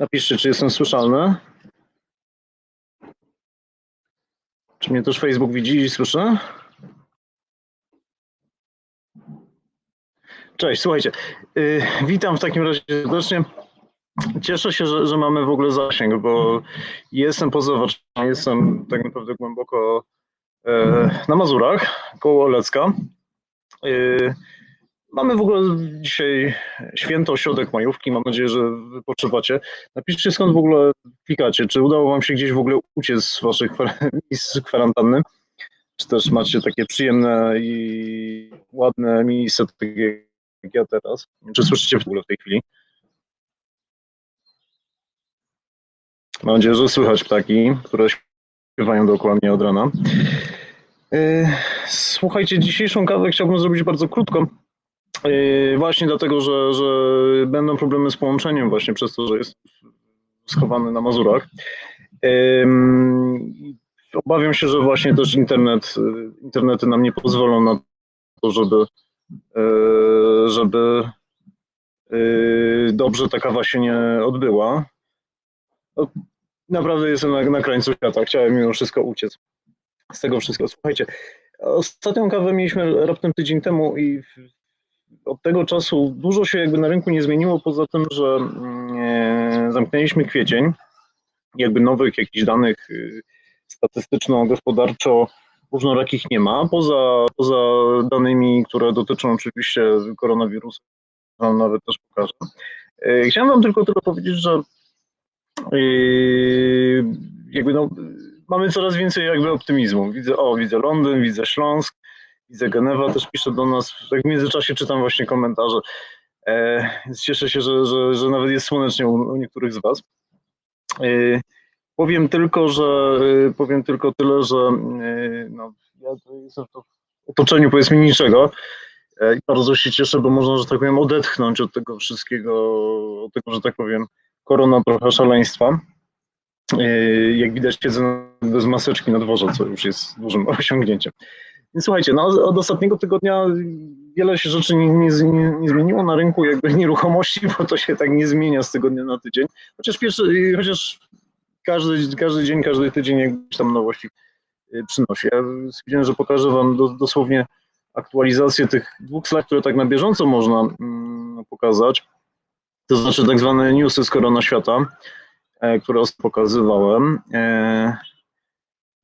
Napiszcie, czy jestem słyszalny. Czy mnie też Facebook widzi i słyszy? Cześć, słuchajcie. Yy, witam w takim razie serdecznie. Cieszę się, że, że mamy w ogóle zasięg, bo jestem poza Warszawą, jestem tak naprawdę głęboko e, na Mazurach, koło Olecka. E, mamy w ogóle dzisiaj święto, środek majówki, mam nadzieję, że wypoczywacie. Napiszcie skąd w ogóle klikacie, czy udało wam się gdzieś w ogóle uciec z waszych miejsc kwarantanny, czy też macie takie przyjemne i ładne miejsce, takie jak ja teraz. Czy słyszycie w ogóle w tej chwili? Mam nadzieję, że słychać ptaki, które śpiewają dookoła mnie od rana. Yy, Słuchajcie, dzisiejszą kawę chciałbym zrobić bardzo krótko. Yy, Właśnie dlatego, że, że będą problemy z połączeniem właśnie przez to, że jest schowany na Mazurach. Obawiam się, że właśnie też internet, yy, internety nam nie pozwolą na to, żeby, yy, żeby dobrze ta kawa się nie odbyła. No, Naprawdę jestem na, na krańcu świata. Chciałem mimo wszystko uciec z tego wszystkiego. Słuchajcie, ostatnią kawę mieliśmy raptem tydzień temu i od tego czasu dużo się jakby na rynku nie zmieniło, poza tym, że mm, e, zamknęliśmy kwiecień. Jakby nowych jakichś danych y, statystyczno-gospodarczo różnorakich nie ma, poza, poza danymi, które dotyczą oczywiście koronawirusa, wam nawet też pokażę. E, Chciałem wam tylko tyle powiedzieć, że Yy, jakby no, mamy coraz więcej jakby optymizmu. Widzę, o, widzę Londyn, widzę Śląsk, widzę Genewa, też pisze do nas, tak w międzyczasie czytam właśnie komentarze, e, więc cieszę się, że, że, że nawet jest słonecznie u, u niektórych z was. E, powiem tylko, że e, powiem tylko tyle, że e, no, ja jestem w otoczeniu powiedzmy niczego e, i bardzo się cieszę, bo można, że tak powiem, odetchnąć od tego wszystkiego, od tego, że tak powiem, korona trochę szaleństwa. Yy, Jak widać, siedzę bez maseczki na dworze, co już jest dużym osiągnięciem. Słuchajcie, no, od ostatniego tygodnia wiele się rzeczy nie, nie, nie, zmieniło na rynku jakby nieruchomości, bo to się tak nie zmienia z tygodnia na tydzień. Chociaż pierwszy, chociaż każdy, każdy dzień, każdy tydzień jakieś tam nowości yy, przynosi. Ja stwierdziłem, że pokażę Wam do, dosłownie aktualizację tych dwóch slajd, które tak na bieżąco można mm, pokazać to znaczy tak zwane newsy z korona świata, e, które pokazywałem. E,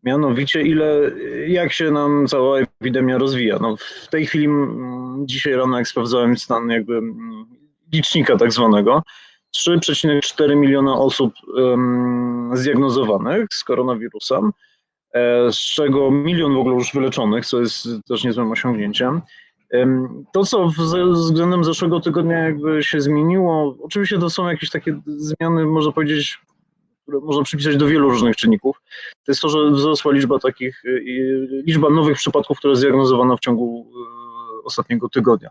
Mianowicie ile, jak się nam cała epidemia rozwija. No, w tej chwili, mm, dzisiaj rano jak sprawdzałem stan jakby mm, licznika tak zwanego, 3,4 miliona osób em, zdiagnozowanych z koronawirusem, e, z czego milion w ogóle już wyleczonych, co jest też niezłym osiągnięciem. Em, To, co względem zeszłego tygodnia jakby się zmieniło, oczywiście to są jakieś takie zmiany, można powiedzieć, które można przypisać do wielu różnych czynników. To jest to, że wzrosła liczba takich, y, y, liczba nowych przypadków, które zdiagnozowano w ciągu y, ostatniego tygodnia.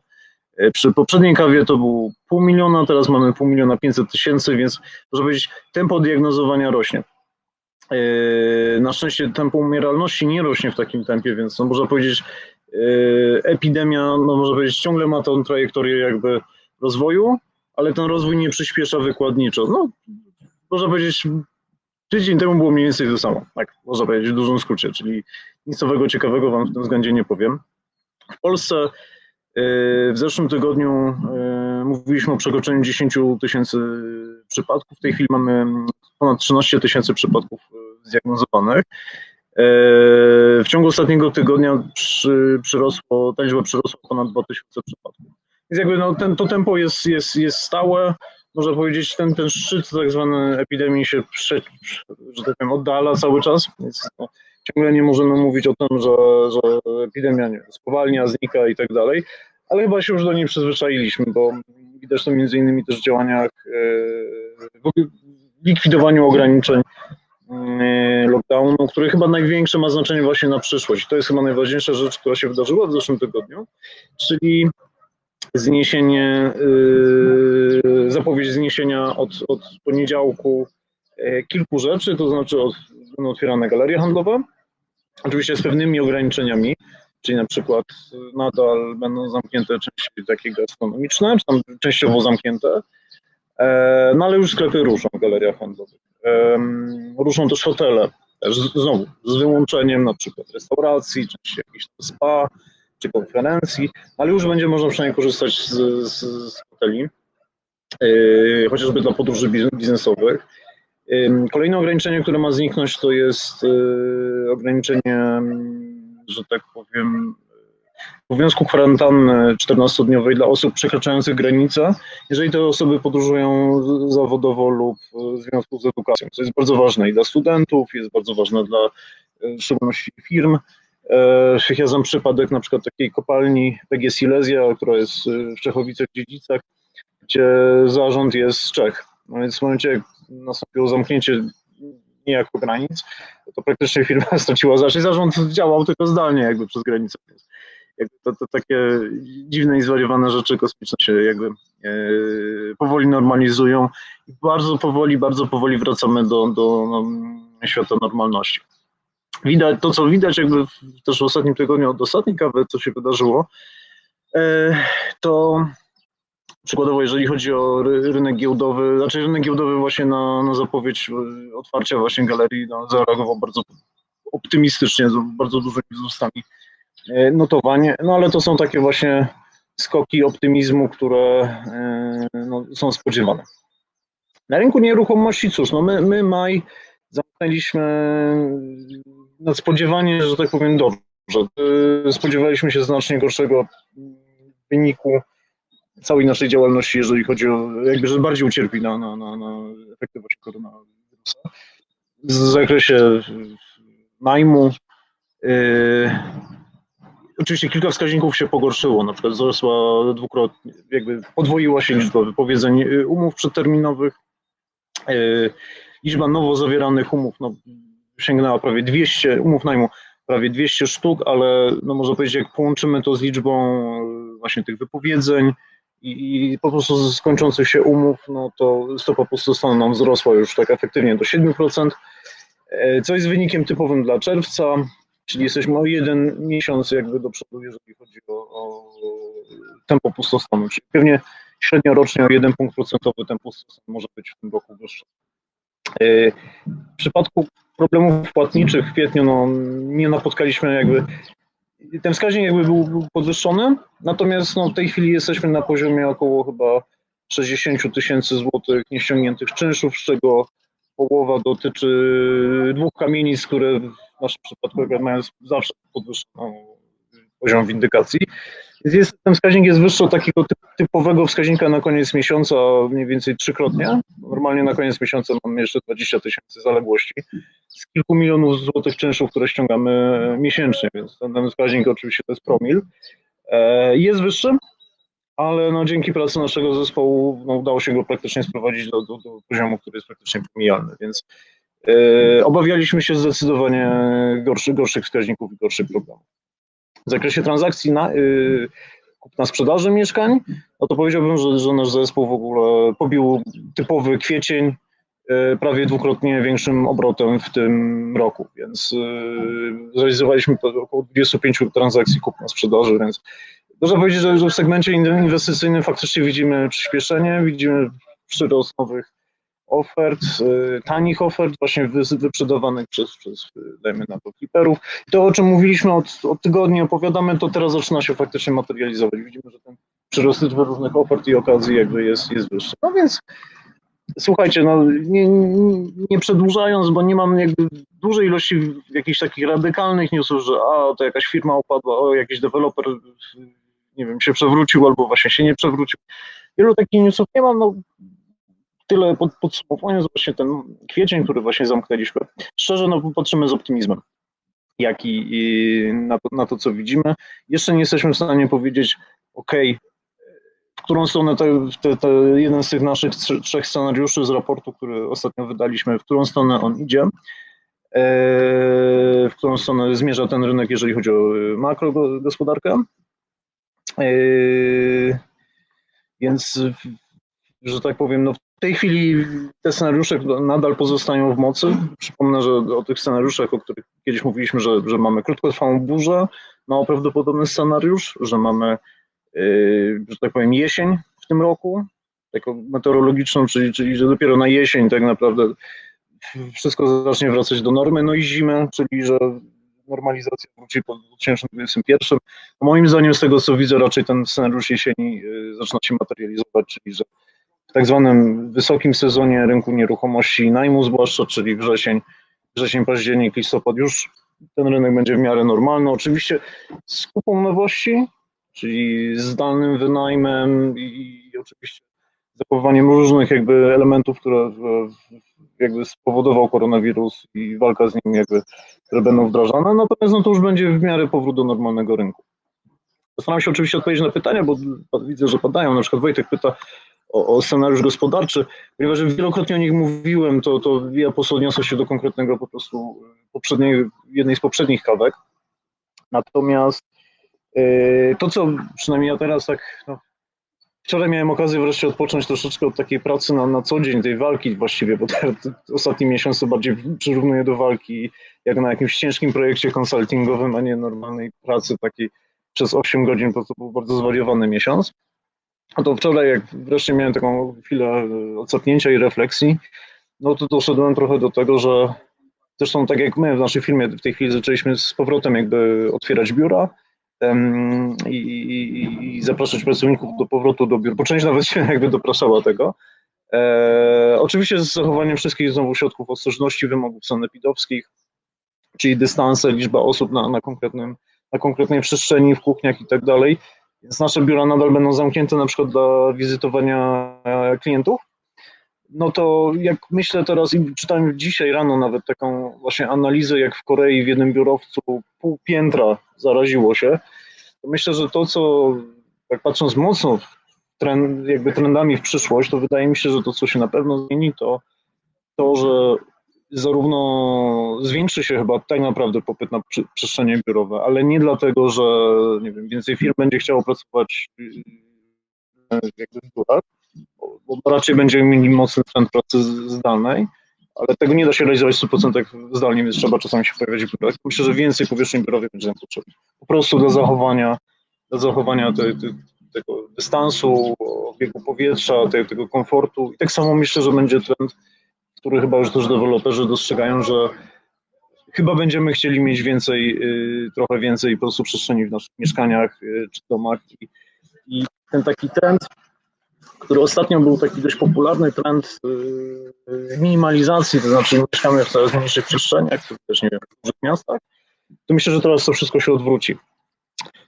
Przy poprzedniej kawie to było pół miliona, teraz mamy pół miliona pięćset tysięcy, więc można powiedzieć, tempo diagnozowania rośnie. Na szczęście tempo umieralności nie rośnie w takim tempie, więc no można powiedzieć, epidemia, no można powiedzieć, ciągle ma tą trajektorię jakby rozwoju, ale ten rozwój nie przyspiesza wykładniczo. No, można powiedzieć, tydzień temu było mniej więcej to samo, tak można powiedzieć w dużym skrócie, czyli nic nowego, ciekawego wam w tym względzie nie powiem. W Polsce yy, w zeszłym tygodniu yy, mówiliśmy o przekroczeniu 10 tysięcy przypadków, w tej chwili mamy ponad 13 tysięcy przypadków e, zdiagnozowanych. E, W ciągu ostatniego tygodnia przy, przyrosło, ta liczba przyrosła ponad 2000 przypadków. Więc jakby no, ten, to tempo jest, jest, jest stałe. Można powiedzieć, ten, ten szczyt tak zwany epidemii się, prze, że tak powiem, oddala cały czas. Więc no, ciągle nie możemy mówić o tym, że, że epidemia nie, spowalnia, znika i tak dalej. Ale chyba się już do niej przyzwyczailiśmy, bo widać to między innymi też w działaniach e, w likwidowaniu ograniczeń e, lockdownu, który chyba największe ma znaczenie właśnie na przyszłość. To jest chyba najważniejsza rzecz, która się wydarzyła w zeszłym tygodniu, czyli zniesienie, e, zapowiedź zniesienia od, od poniedziałku e, kilku rzeczy, to znaczy od, będą otwierane galerie handlowe, oczywiście z pewnymi ograniczeniami, czyli na przykład nadal będą zamknięte części takie gastronomiczne, czy tam częściowo zamknięte, E, No ale już sklepy ruszą w galeriach handlowych. Ruszą też hotele, też znowu z wyłączeniem na przykład restauracji, czy jakichś spa, czy konferencji, ale już będzie można przynajmniej korzystać z, z, z hoteli, yy, chociażby dla podróży biz- biznesowych. Ym, Kolejne ograniczenie, które ma zniknąć, to jest yy, ograniczenie, mm, że tak powiem, obowiązku kwarantanny 14-dniowej dla osób przekraczających granicę, jeżeli te osoby podróżują zawodowo lub y, w związku z edukacją. To jest bardzo ważne i dla studentów, jest bardzo ważne dla y, w szczególności firm. E, Ja znam przypadek na przykład takiej kopalni PG Silesia, która jest y, w Czechowicach-Dziedzicach, gdzie zarząd jest z Czech. No więc w momencie, jak nastąpiło zamknięcie niejako granic, to praktycznie firma straciła zarząd. Zarząd działał tylko zdalnie jakby przez granicę. Jakby to, to takie dziwne i zwariowane rzeczy kosmiczne się jakby e, powoli normalizują i bardzo powoli, bardzo powoli wracamy do, do no, świata normalności. Widać, to, co widać jakby też w ostatnim tygodniu od ostatniej kawy, co się wydarzyło, e, to przykładowo jeżeli chodzi o ry- rynek giełdowy, znaczy rynek giełdowy właśnie na, na zapowiedź e, otwarcia właśnie galerii no, zareagował bardzo optymistycznie, z bardzo dużymi wzrostami e, notowanie, no ale to są takie właśnie skoki optymizmu, które no, są spodziewane. Na rynku nieruchomości, cóż, no my, my maj zamknęliśmy nadspodziewanie, że tak powiem, dobrze. E, Spodziewaliśmy się znacznie gorszego wyniku całej naszej działalności, jeżeli chodzi o, jakby, że bardziej ucierpi na, na, na, na efektywność koronawirusa. W zakresie najmu, yy, oczywiście kilka wskaźników się pogorszyło, na przykład wzrosła dwukrotnie, jakby podwoiła się liczba wypowiedzeń y, umów przedterminowych, yy, liczba nowo zawieranych umów no, sięgnęła prawie 200, umów najmu prawie 200 sztuk, ale no można powiedzieć, jak połączymy to z liczbą y, właśnie tych wypowiedzeń, i, i po prostu z skończących się umów, no to stopa pustostanu nam wzrosła już tak efektywnie do 7%, e, co jest wynikiem typowym dla czerwca, czyli jesteśmy o jeden miesiąc jakby do przodu, jeżeli chodzi o, o tempo pustostanu, czyli pewnie średnio rocznie o jeden punkt procentowy ten pustostan może być w tym roku wyższy. E, W przypadku problemów płatniczych w kwietniu no, nie napotkaliśmy jakby ten wskaźnik jakby był, był podwyższony, natomiast no, w tej chwili jesteśmy na poziomie około chyba 60 tysięcy złotych nieściągniętych czynszów, z czego połowa dotyczy dwóch kamienic, które w naszym przypadku mają zawsze podwyższony poziom windykacji. Jest, ten wskaźnik jest wyższy od takiego typ- typowego wskaźnika na koniec miesiąca, mniej więcej trzykrotnie. Normalnie na koniec miesiąca mamy jeszcze 20 tysięcy zaległości z kilku milionów złotych czynszów, które ściągamy miesięcznie, więc ten, ten wskaźnik oczywiście to jest promil. E, Jest wyższy, ale no dzięki pracy naszego zespołu no udało się go praktycznie sprowadzić do, do, do poziomu, który jest praktycznie pomijalny, więc e, obawialiśmy się zdecydowanie gorszy, gorszych wskaźników i gorszych problemów. W zakresie transakcji na, y, kupna sprzedaży mieszkań, no to powiedziałbym, że, że nasz zespół w ogóle pobił typowy kwiecień, e, prawie dwukrotnie większym obrotem w tym roku, więc e, zrealizowaliśmy około 25 transakcji kupna sprzedaży, więc można powiedzieć, że, że w segmencie in- inwestycyjnym faktycznie widzimy przyspieszenie, widzimy przyrost nowych ofert, e, tanich ofert, właśnie wy, wyprzedawanych przez, przez, e, dajmy na to, fliperów. I to, o czym mówiliśmy od, od tygodni, opowiadamy, to teraz zaczyna się faktycznie materializować. Widzimy, że ten przyrost liczby różnych ofert i okazji jakby jest, jest wyższy. No więc Słuchajcie, no nie, nie, nie przedłużając, bo nie mam jakby dużej ilości jakichś takich radykalnych newsów, że a, to jakaś firma upadła, o, jakiś deweloper, nie wiem, się przewrócił albo właśnie się nie przewrócił. Wielu takich newsów nie mam, no tyle pod, podsumowując właśnie ten kwiecień, który właśnie zamknęliśmy. Szczerze, no patrzymy z optymizmem, jak i, i na, to, na to, co widzimy. Jeszcze nie jesteśmy w stanie powiedzieć, okej, w którą stronę te, te, te, jeden z tych naszych trz- trzech scenariuszy z raportu, który ostatnio wydaliśmy, w którą stronę on idzie, e, w którą stronę zmierza ten rynek, jeżeli chodzi o makrogospodarkę. E, Więc, że tak powiem, no tej chwili te scenariusze nadal pozostają w mocy. Przypomnę, że o tych scenariuszach, o których kiedyś mówiliśmy, że, że mamy krótkotrwałą burzę, mało prawdopodobny scenariusz, że mamy yy, że tak powiem, jesień w tym roku. taką meteorologiczną, czyli, czyli że dopiero na jesień tak naprawdę wszystko zacznie wracać do normy, no i zimę, czyli że normalizacja wróci po 2021. No moim zdaniem z tego co widzę raczej ten scenariusz jesieni y, zaczyna się materializować, czyli że tak zwanym wysokim sezonie rynku nieruchomości najmu zwłaszcza, czyli wrzesień, wrzesień, październik, listopad już ten rynek będzie w miarę normalny. Oczywiście z kupą nowości, czyli zdalnym wynajmem i, i oczywiście zachowaniem różnych jakby elementów, które jakby spowodował koronawirus i walka z nim jakby, które będą wdrażane, natomiast no to już będzie w miarę powrót do normalnego rynku. Postaram się oczywiście odpowiedzieć na pytania, bo widzę, że padają. Na przykład Wojtek pyta o, o scenariusz gospodarczy. Ponieważ wielokrotnie o nich mówiłem, to, to ja po prostu odniosę się do konkretnego po prostu poprzedniej, jednej z poprzednich kawek. Natomiast yy, to, co przynajmniej ja teraz tak no, Wczoraj miałem okazję wreszcie odpocząć troszeczkę od takiej pracy na, na co dzień, tej walki właściwie, bo te, te ostatni miesiąc to bardziej przyrównuję do walki jak na jakimś ciężkim projekcie konsultingowym, a nie normalnej pracy takiej przez 8 godzin, bo to był bardzo zwariowany miesiąc. A to wczoraj, jak wreszcie miałem taką chwilę e, odsapnięcia i refleksji, no to doszedłem trochę do tego, że zresztą tak jak my w naszej firmie w tej chwili zaczęliśmy z powrotem jakby otwierać biura, em, i, i, i zapraszać pracowników do powrotu do biur, bo część nawet się jakby dopraszała tego. E, oczywiście z zachowaniem wszystkich znowu środków ostrożności, wymogów sanepidowskich, czyli dystanse, liczba osób na, na, konkretnym, na konkretnej przestrzeni, w kuchniach i tak dalej. Więc nasze biura nadal będą zamknięte na przykład dla wizytowania e, klientów. No to jak myślę teraz i czytałem dzisiaj rano nawet taką właśnie analizę, jak w Korei w jednym biurowcu pół piętra zaraziło się, to myślę, że to, co tak patrząc mocno trend, jakby trendami w przyszłość, to wydaje mi się, że to, co się na pewno zmieni, to to, że zarówno zwiększy się chyba tak naprawdę popyt na przestrzenie biurowe, ale nie dlatego, że nie wiem, więcej firm będzie chciało pracować yy, jakby w biurach, bo, raczej będziemy mieli mocny trend pracy zdalnej, ale tego nie da się realizować w 100% zdalnie, więc trzeba czasami się pojawiać w biurach. Myślę, że więcej powierzchni biurowych będzie nam potrzebne. Po prostu do zachowania, do zachowania te, te, tego dystansu, obiegu powietrza, te, tego komfortu. I tak samo myślę, że będzie trend, który chyba już też deweloperzy dostrzegają, że chyba będziemy chcieli mieć więcej, y, trochę więcej po prostu przestrzeni w naszych mieszkaniach y, czy domach. I, ten taki trend, który ostatnio był taki dość popularny trend y, minimalizacji, to znaczy mieszkamy w coraz mniejszych przestrzeniach, też nie wiem, w dużych miastach, to myślę, że teraz to wszystko się odwróci.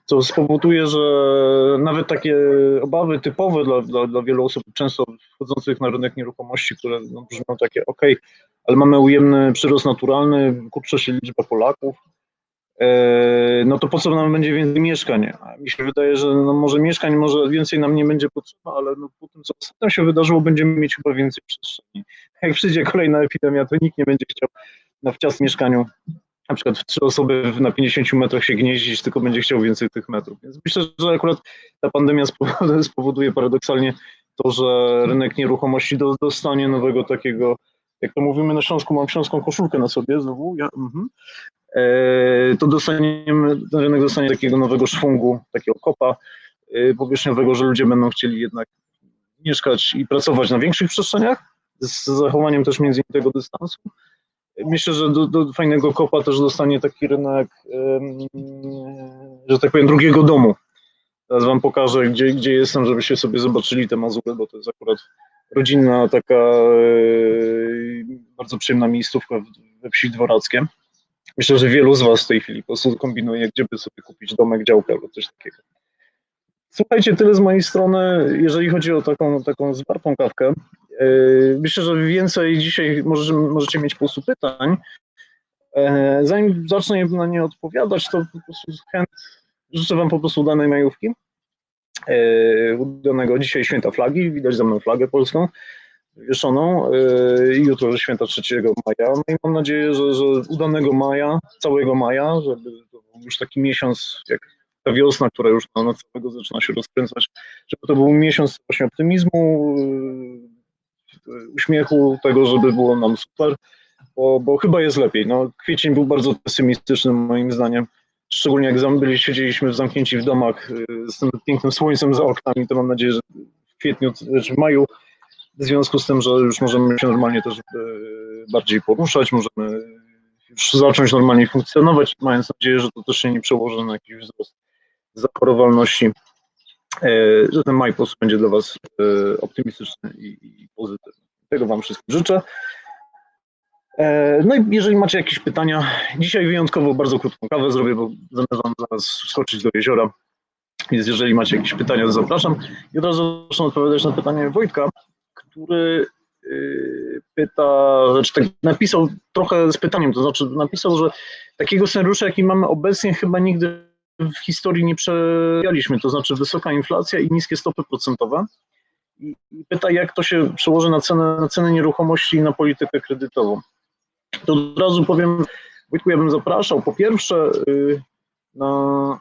Co spowoduje, że nawet takie obawy typowe dla, dla, dla wielu osób często wchodzących na rynek nieruchomości, które no, brzmią takie, ok, ale mamy ujemny przyrost naturalny, kurczy się liczba Polaków, e, no to po co nam będzie więcej mieszkań? Mi się wydaje, że no może mieszkań może więcej nam nie będzie potrzeba, ale no po tym, co ostatnio się wydarzyło, będziemy mieć chyba więcej przestrzeni. Jak przyjdzie kolejna epidemia, to nikt nie będzie chciał na wciast mieszkaniu na przykład w trzy osoby na 50 metrach się gnieździć, tylko będzie chciał więcej tych metrów. Więc myślę, że akurat ta pandemia spowoduje, paradoksalnie to, że rynek nieruchomości do, dostanie nowego takiego, jak to mówimy na Śląsku, mam śląską koszulkę na sobie znowu, ja, mhm. e, to dostaniemy, ten rynek dostanie takiego nowego szwungu, takiego kopa e, powierzchniowego, że ludzie będą chcieli jednak mieszkać i pracować na większych przestrzeniach, z zachowaniem też między innymi tego dystansu. Myślę, że do, do fajnego kopa też dostanie taki rynek, że tak powiem, drugiego domu. Teraz wam pokażę, gdzie, gdzie jestem, żebyście sobie zobaczyli te Mazury, bo to jest akurat rodzinna, taka e, bardzo przyjemna miejscówka we wsi Dworackiem. Myślę, że wielu z was w tej chwili po prostu kombinuje, gdzie by sobie kupić domek, działkę albo coś takiego. Słuchajcie, tyle z mojej strony, jeżeli chodzi o taką, taką zwartą kawkę. Yy, Myślę, że więcej dzisiaj może, możecie mieć po prostu pytań. E, Zanim zacznę na nie odpowiadać, to po prostu chęt, życzę Wam po prostu udanej majówki. E, Udanego dzisiaj święta flagi, widać za mną flagę polską wieszoną i jutro że święta 3 maja. No i mam nadzieję, że, że udanego maja, całego maja, żeby to był już taki miesiąc jak ta wiosna, która już na, całego zaczyna się rozkręcać, żeby to był miesiąc właśnie optymizmu, uśmiechu, tego, żeby było nam super, bo, bo chyba jest lepiej. No, kwiecień był bardzo pesymistyczny moim zdaniem, szczególnie jak byli, siedzieliśmy zamknięci w domach y, z tym pięknym słońcem za oknami, to mam nadzieję, że kwietniu, czy w maju, w związku z tym, że już możemy się normalnie też e, bardziej poruszać, możemy już zacząć normalnie funkcjonować, mając nadzieję, że to też się nie przełoży na jakiś wzrost zachorowalności, że ten maj będzie dla Was e, optymistyczny i, pozytywny. Tego Wam wszystkim życzę. E, No i jeżeli macie jakieś pytania, dzisiaj wyjątkowo bardzo krótką kawę zrobię, bo zamierzam zaraz skoczyć do jeziora, więc jeżeli macie jakieś pytania, to zapraszam. I od razu zacznę odpowiadać na pytanie Wojtka, który pyta, znaczy tak napisał trochę z pytaniem, to znaczy napisał, że takiego scenariusza, jaki mamy obecnie, chyba nigdy w historii nie przejawialiśmy, to znaczy wysoka inflacja i niskie stopy procentowe. I pyta, jak to się przełoży na cenę, na cenę nieruchomości i na politykę kredytową. To od razu powiem, Wojtku, ja bym zapraszał po pierwsze yy, na,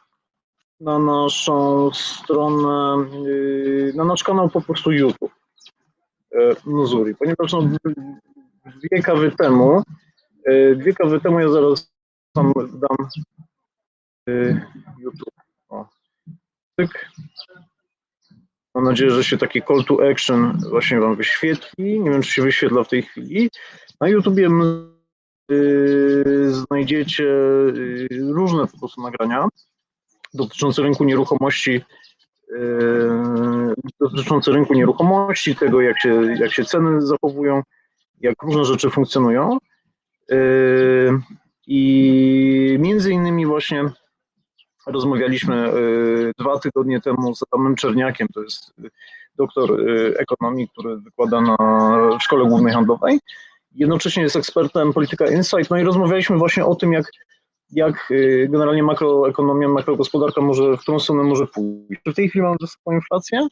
na naszą stronę, yy, na nasz kanał po prostu YouTube e, Muzuri, ponieważ no, dwie kawy temu, dwie kawy temu ja zaraz tam dam YouTube. O. Tyk. Mam nadzieję, że się taki call to action właśnie Wam wyświetli. Nie wiem, czy się wyświetla w tej chwili. Na YouTubie y, znajdziecie y, różne po prostu nagrania dotyczące rynku nieruchomości, y, dotyczące rynku nieruchomości, tego jak się, jak się ceny zachowują, jak różne rzeczy funkcjonują. Y, I między innymi właśnie rozmawialiśmy y, dwa tygodnie temu z Adamem Czerniakiem, to jest doktor y, ekonomii, który wykłada na w Szkole Głównej Handlowej. Jednocześnie jest ekspertem polityka Insight, no i rozmawialiśmy właśnie o tym, jak, jak y, generalnie makroekonomia, makrogospodarka może, w którą stronę może pójść. W tej chwili mamy wysoką inflację.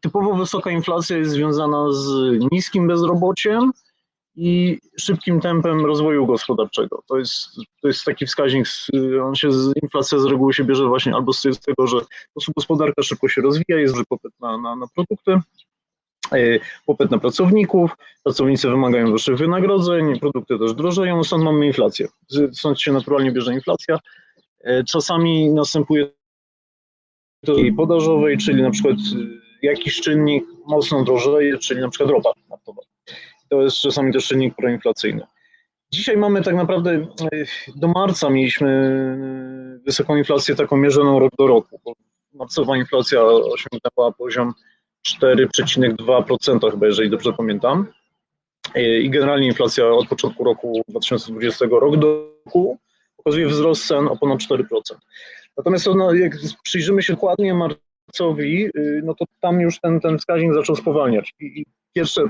Typowo wysoka inflacja jest związana z niskim bezrobociem, i szybkim tempem rozwoju gospodarczego. To jest, to jest taki wskaźnik, on się inflacja z reguły się bierze właśnie albo z tego, że gospodarka szybko się rozwija, jest duży popyt na, na, na produkty, yy, popyt na pracowników, pracownicy wymagają wyższych wynagrodzeń, produkty też drożeją, stąd mamy inflację. Stąd się naturalnie bierze inflacja. Yy, Czasami następuje to podażowej, czyli na przykład yy, jakiś czynnik mocno drożeje, czyli na przykład ropa naftowa to jest czasami też czynnik proinflacyjny. Dzisiaj mamy tak naprawdę, e, do marca mieliśmy e, wysoką inflację taką mierzoną rok do roku, bo marcowa inflacja osiągnęła poziom 4,2% chyba, jeżeli dobrze pamiętam. E, I generalnie inflacja od początku roku 2020 rok do roku pokazuje wzrost cen o ponad 4%. Natomiast no, jak przyjrzymy się dokładnie marcowi, no to tam już ten, ten wskaźnik zaczął spowalniać. I, i pierwsze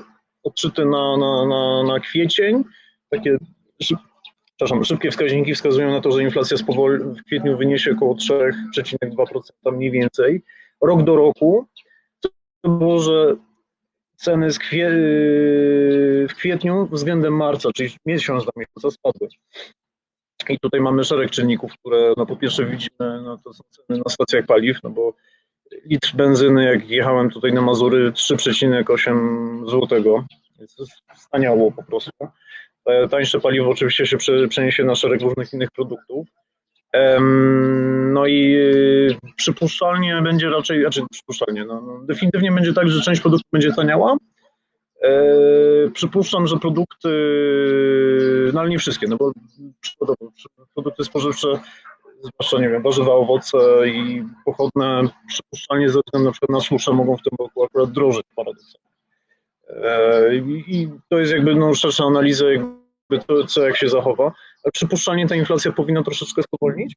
odczyty na, na, na, na kwiecień, takie szyb, przepraszam, szybkie wskaźniki wskazują na to, że inflacja w kwietniu wyniesie około 3,2% mniej więcej. Rok do roku to było, że ceny kwie, w kwietniu względem marca, czyli miesiąc do miesiąca spadły. I tutaj mamy szereg czynników, które no po pierwsze widzimy, no to są ceny na stacjach paliw, no bo litr benzyny, jak jechałem tutaj na Mazury, 3,8 zł. Wspaniało po prostu. E, Tańsze paliwo oczywiście się prze- przeniesie na szereg różnych innych produktów. No i y, przypuszczalnie będzie raczej, znaczy przypuszczalnie, no, no, definitywnie będzie tak, że część produktów będzie taniała. E, Przypuszczam, że produkty, no ale nie wszystkie, no bo przykładowo produkty spożywcze zwłaszcza, nie wiem, warzywa, owoce i pochodne przypuszczalnie ze względu na przykład na suszę mogą w tym roku akurat drożyć paradoksalnie. E, I to jest jakby no, szersza analiza, jakby to, co jak się zachowa. Przypuszczalnie ta inflacja powinna troszeczkę spowolnić.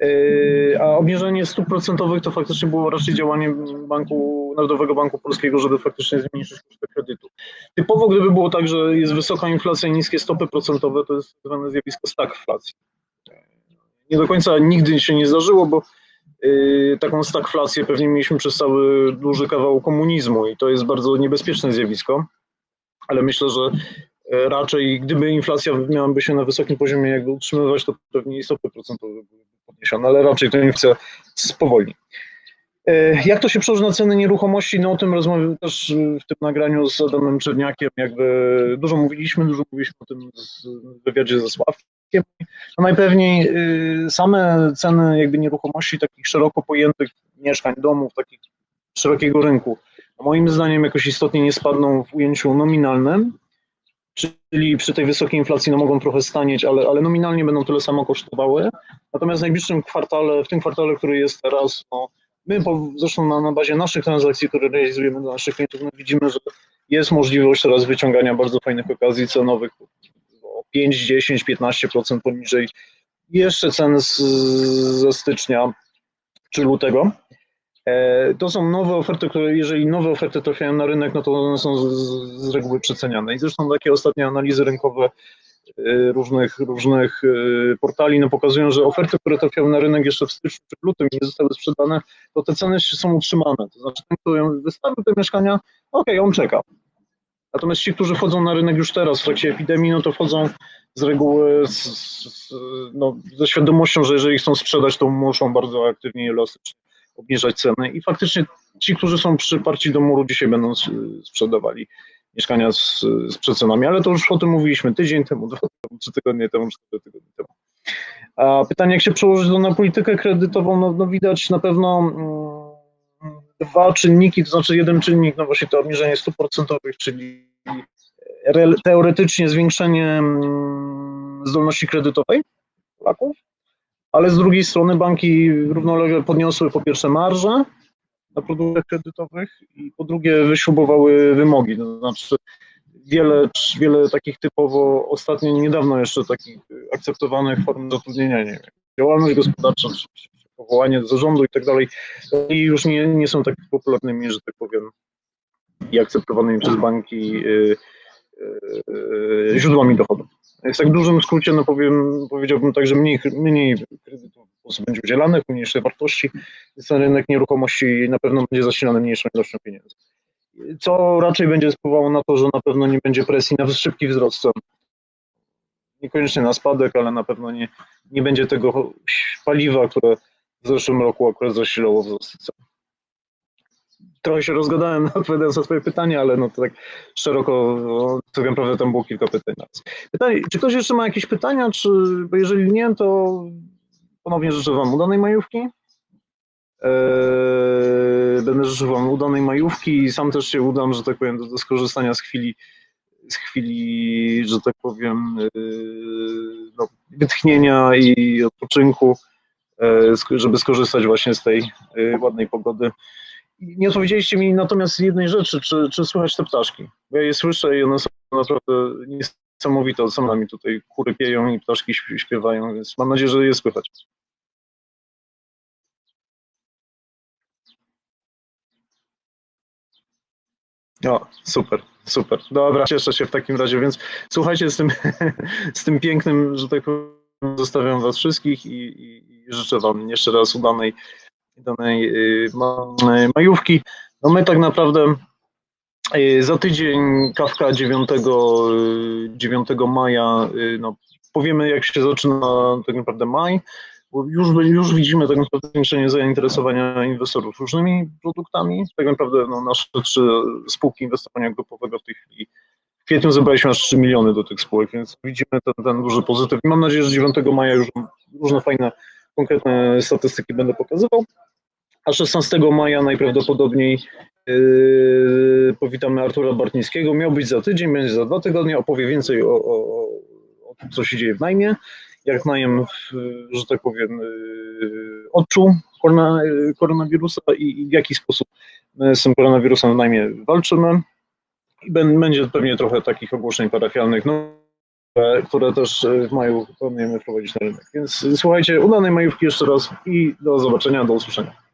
E, A obniżenie stóp procentowych to faktycznie było raczej działanie Banku, Narodowego Banku Polskiego, żeby faktycznie zmniejszyć koszty kredytu. Typowo gdyby było tak, że jest wysoka inflacja i niskie stopy procentowe, to jest zwane zjawisko stagflacji. Nie do końca nigdy się nie zdarzyło, bo y, taką stagflację pewnie mieliśmy przez cały duży kawał komunizmu i to jest bardzo niebezpieczne zjawisko, ale myślę, że y, raczej gdyby inflacja miałaby się na wysokim poziomie jakby utrzymywać, to pewnie stopy procentowe byłyby podniesione, ale raczej inflacja spowolni. Y, Jak to się przełoży na ceny nieruchomości? No o tym rozmawiam też w tym nagraniu z Adamem Czerniakiem. Jakby dużo mówiliśmy, dużo mówiliśmy o tym w wywiadzie ze Sławkiem. no najpewniej y, same ceny jakby nieruchomości takich szeroko pojętych mieszkań, domów, takich szerokiego rynku, moim zdaniem jakoś istotnie nie spadną w ujęciu nominalnym, czyli przy tej wysokiej inflacji no mogą trochę stanieć, ale, ale nominalnie będą tyle samo kosztowały. Natomiast w najbliższym kwartale, w tym kwartale, który jest teraz, no, my po, zresztą na, na bazie naszych transakcji, które realizujemy dla naszych klientów, no widzimy, że jest możliwość teraz wyciągania bardzo fajnych okazji cenowych o 5, 10, 15% poniżej jeszcze cen z, ze stycznia czy lutego. E, to są nowe oferty, które jeżeli nowe oferty trafiają na rynek, no to one są z, z reguły przeceniane. I zresztą takie ostatnie analizy rynkowe e, różnych, różnych e, portali no pokazują, że oferty, które trafiały na rynek jeszcze w styczniu czy lutym nie zostały sprzedane, to te ceny są utrzymane. To znaczy ten, kto wystawił te mieszkania, okej, okay, on czeka. Natomiast ci, którzy wchodzą na rynek już teraz w trakcie epidemii, no to wchodzą z reguły z, z, no, ze świadomością, że jeżeli chcą sprzedać, to muszą bardzo aktywnie i elastycznie obniżać ceny i faktycznie ci, którzy są przyparci do muru, dzisiaj będą sprzedawali mieszkania z, z przecenami, ale to już o tym mówiliśmy tydzień temu, dwa trzy tygodnie temu, cztery tygodnie temu. A pytanie, jak się przełożyć to na politykę kredytową, no, no widać na pewno mm, dwa czynniki, to znaczy jeden czynnik, no właśnie to obniżenie stóp procentowych, czyli teoretycznie zwiększenie mm, zdolności kredytowej Polaków, ale z drugiej strony banki równolegle podniosły po pierwsze marże na produktach kredytowych i po drugie wyśrubowały wymogi, to znaczy wiele, wiele takich typowo ostatnio, niedawno jeszcze takich akceptowanych form zatrudnienia, nie wiem, działalność gospodarcza, powołanie do zarządu i tak dalej, i już nie, nie są tak popularnymi, że tak powiem, i akceptowanymi przez banki y, y, y, źródłami dochodu. Tak w dużym skrócie, no powiem, powiedziałbym tak, że mniej, mniej kredytów będzie udzielanych, mniejsze wartości, więc ten rynek nieruchomości na pewno będzie zasilany mniejszą ilością pieniędzy. Co raczej będzie wpływało na to, że na pewno nie będzie presji na szybki wzrost cen. Niekoniecznie na spadek, ale na pewno nie, nie będzie tego paliwa, które w zeszłym roku akurat zasilało wzrost cen trochę się rozgadałem odpowiadając na swoje pytanie, ale no to tak szeroko, no, tak naprawdę tam było kilka pytań. Pytanie, czy ktoś jeszcze ma jakieś pytania, czy, bo jeżeli nie, to ponownie życzę Wam udanej majówki. Eee, będę życzył Wam udanej majówki i sam też się udam, że tak powiem, do, do skorzystania z chwili, z chwili, że tak powiem, yy, no, wytchnienia i odpoczynku, yy, żeby skorzystać właśnie z tej ładnej pogody. Nie odpowiedzieliście mi natomiast jednej rzeczy, czy, czy słychać te ptaszki? Bo ja je słyszę i one są naprawdę niesamowite. Same mi tutaj kury pieją i ptaszki śpiewają, więc mam nadzieję, że je słychać. O, super, super. Dobra, cieszę się w takim razie, więc słuchajcie, z tym, z tym pięknym, że tak powiem, zostawiam Was wszystkich i, i, i życzę Wam jeszcze raz udanej danej y, majówki. No my tak naprawdę y, za tydzień, kawka 9, 9 y, maja, no powiemy jak się zaczyna tak naprawdę maj, bo już, już widzimy tak naprawdę zwiększenie zainteresowania inwestorów różnymi produktami. Tak naprawdę no, nasze trzy spółki inwestowania grupowego w tej chwili w kwietniu zebraliśmy aż 3 miliony do tych spółek, więc widzimy ten, ten duży pozytyw. Mam nadzieję, że 9 maja już różne fajne, konkretne statystyki będę pokazywał a 16 maja najprawdopodobniej yy, powitamy Artura Bartnickiego. Miał być za tydzień, będzie za dwa tygodnie, opowie więcej o, o, o tym, co się dzieje w najmie, jak najem, że tak powiem, yy, odczuł korona, koronawirusa i, w jaki sposób z tym koronawirusem w najmie walczymy. I będzie pewnie trochę takich ogłoszeń parafialnych, no, które też w maju planujemy wprowadzić na rynek. Więc słuchajcie, udanej majówki jeszcze raz i do zobaczenia, do usłyszenia.